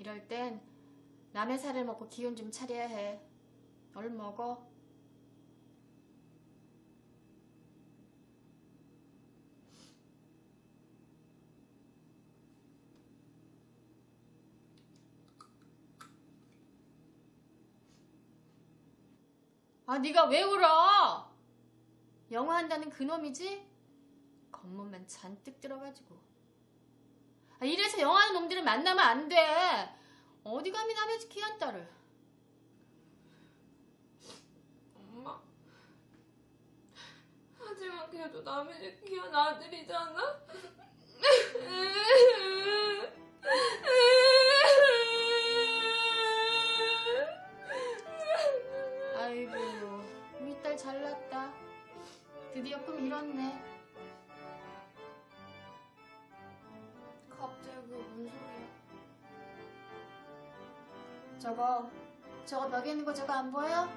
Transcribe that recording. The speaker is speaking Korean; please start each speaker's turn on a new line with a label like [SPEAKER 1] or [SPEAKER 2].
[SPEAKER 1] 이럴 땐 남의 살을 먹고 기운 좀 차려야 해. 얼른 먹어. 아, 네가 왜 울어? 영어 한다는 그놈이지? 겉멋만 잔뜩 들어가지고. 아, 이래서 영어하는 놈들을 만나면 안 돼. 어디 감히 남의 귀한 딸을.
[SPEAKER 2] 엄마. 하지만 걔도 남의 집 귀한 아들이잖아.
[SPEAKER 1] 아이고, 우리 딸 잘났다. 드디어 꿈 이뤘네. 저거, 저거 벽에 있는 거 저거 안 보여?